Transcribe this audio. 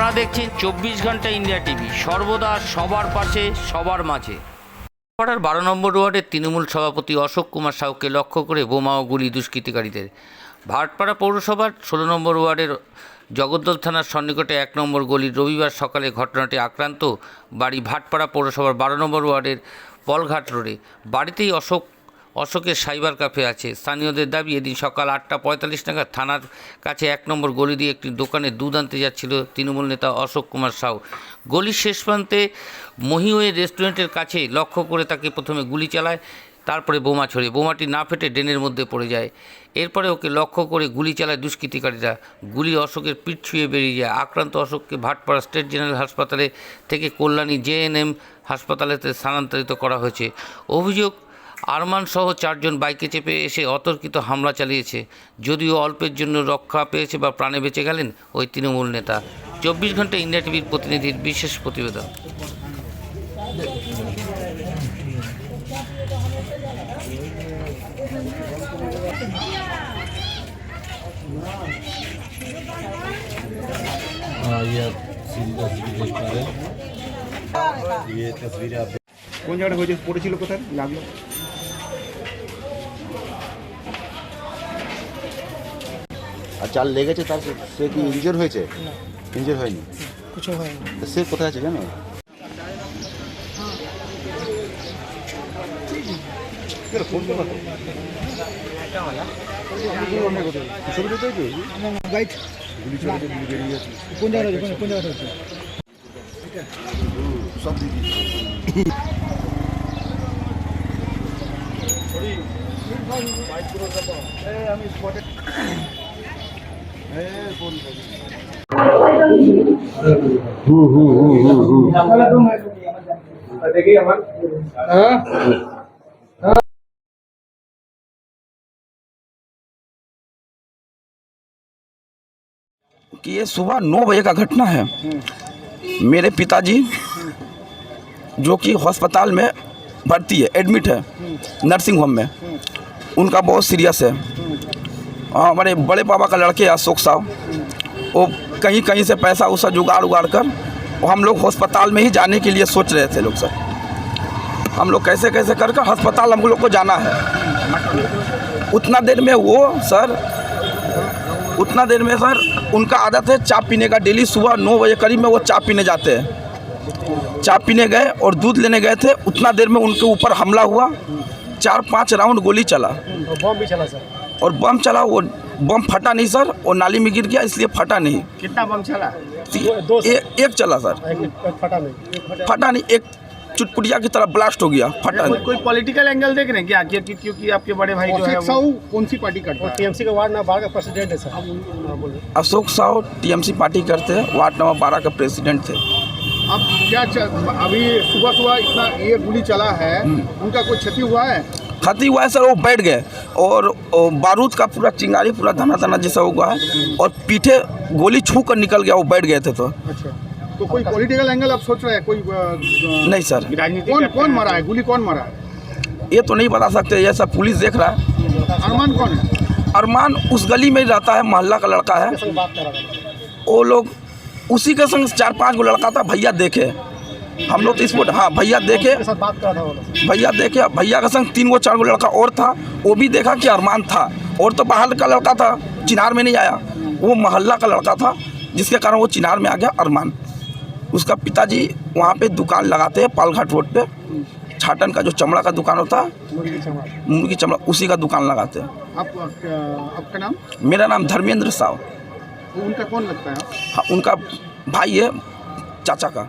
আপনারা দেখছেন চব্বিশ ঘণ্টা ইন্ডিয়া টিভি। সর্বদা সবার পাশে, সবার মাঝে। পাড়ার বারো নম্বর ওয়ার্ডের তৃণমূল সভাপতি অশোক কুমার সাউকে লক্ষ্য করে বোমা ও গুলি দুষ্কৃতিকারীদের। ভাটপাড়া পৌরসভার ষোলো নম্বর ওয়ার্ডের জগদ্দল থানার সন্নিকটে এক নম্বর গলির রবিবার সকালে ঘটনাটি আক্রান্ত বাড়ি ভাটপাড়া পৌরসভার বারো নম্বর ওয়ার্ডের পলঘাট রোডে। বাড়িতেই অশোক অশোকের সাইবার ক্যাফে আছে। স্থানীয়দের দাবি, এদিন সকাল আটটা পঁয়তাল্লিশ নাগাদ থানার কাছে এক নম্বর গলি দিয়ে একটি দোকানে দুধ আনতে যাচ্ছিল তৃণমূল নেতা অশোক কুমার সাউ। গলির শেষ প্রান্তে মহিওয়ে রেস্টুরেন্টের কাছে লক্ষ্য করে তাকে প্রথমে গুলি চালায়, তারপরে বোমা ছড়ে বোমাটি না ফেটে ড্রেনের মধ্যে পড়ে যায়। এরপরে ওকে লক্ষ্য করে গুলি চালায় দুষ্কৃতিকারীরা। গুলি অশোকের পিঠ ছুঁয়ে বেরিয়ে যায়। আক্রান্ত অশোককে ভাটপাড়া স্টেট জেনারেল হাসপাতালে থেকে কল্যাণী জেএনএম হাসপাতালেতে স্থানান্তরিত করা হয়েছে। অভিযোগ আরমানসহ চারজন বাইকে চেপে এসে অতর্কিত হামলা চালিয়েছে। যদিও অল্পের জন্য রক্ষা পেয়েছে বা প্রাণে বেঁচে গেলেন ওই তৃণমূল নেতা। চব্বিশ ঘণ্টা ইন্ডিয়া টিভির প্রতিনিধির বিশেষ প্রতিবেদন। কোন জায়গাটা হয়েছে? পড়েছিল কোথায়? লাগল। আর যার লেগেছে তার সে কি ইঞ্জোর হয়েছে? ইঞ্জোর হয়নি? কিছু হয়নি। সে কোথায় আছে জানো? আমি कि ये सुबह नौ बजे का घटना है। मेरे पिताजी, जो कि अस्पताल में भर्ती है, एडमिट है, नर्सिंग होम में, उनका बहुत सीरियस है। हमारे बड़े पापा का लड़के अशोक साहब, वो कहीं कहीं से पैसा उसा जुगाड़ उगाड़ कर हम लोग अस्पताल में ही जाने के लिए सोच रहे थे लोग सर। हम लोग कैसे कैसे कर कर अस्पताल हम लोग को जाना है। उतना देर में वो सर, उतना देर में सर उनका आदत है चाय पीने का। डेली सुबह नौ बजे करीब में वो चाय पीने जाते हैं। चाय पीने गए और दूध लेने गए थे, उतना देर में उनके ऊपर हमला हुआ। चार पाँच राउंड गोली चला। बम भी चला, सर। और बम चला वो बम फटा नहीं सर। और नाली में गिर गया इसलिए फटा नहीं। कितना बम चला? दो सर। ए, एक चला सर। फटा नहीं। फटा नहीं एक चुटपुटिया की तरह ब्लास्ट हो गया फटा कोई नहीं। कोई पॉलिटिकल एंगल देख रहे हैं क्या? क्योंकि क्योंकि आपके बड़े भाई जो है वो कौन सी पार्टी करता वो टीएमसी का वार्ड नंबर बारह का प्रेसिडेंट है सर। हाँ, अशोक साहु टीएमसी पार्टी करते हैं वार्ड नंबर बारह का प्रेसिडेंट थे। अब क्या अभी सुबह सुबह इतना ये गोली चला है उनका कोई क्षति हुआ है? खती हुआ है सर वो बैठ गए। और बारूद का पूरा चिंगारी पूरा धना धना जैसा हुआ है। और पीठे गोली छू कर निकल गया वो बैठ गए थे तो। अच्छा। तो कोई पॉलिटिकल एंगल आप सोच रहे हैं? कोई नहीं सर। राजनीति कौन कौन मरा है? गोली कौन मरा है? ये तो नहीं बता सकते ये सब पुलिस देख रहा है। अरमान कौन है? अरमान उस गली में ही रहता है मोहल्ला का लड़का है। वो लोग उसी के संग चार पाँच गो लड़का था भैया देखे। हम लोग तो इस पर हाँ भैया देखे। भैया देखे भैया का संग तीन गो चार गो लड़का और था वो भी देखा कि अरमान था। और तो बाहर का लड़का था चिनार में नहीं आया। वो मोहल्ला का लड़का था जिसके कारण वो चिनार में आ गया अरमान। उसका पिताजी वहाँ पे दुकान लगाते हैं पालघाट रोड पे। छाटन का जो चमड़ा का दुकान होता है मुर्गी चमड़ा उसी का दुकान लगाते हैं। आप आपका नाम? मेरा नाम धर्मेंद्र साव। वो उनका कौन लगता है? हाँ, उनका भाई है चाचा का।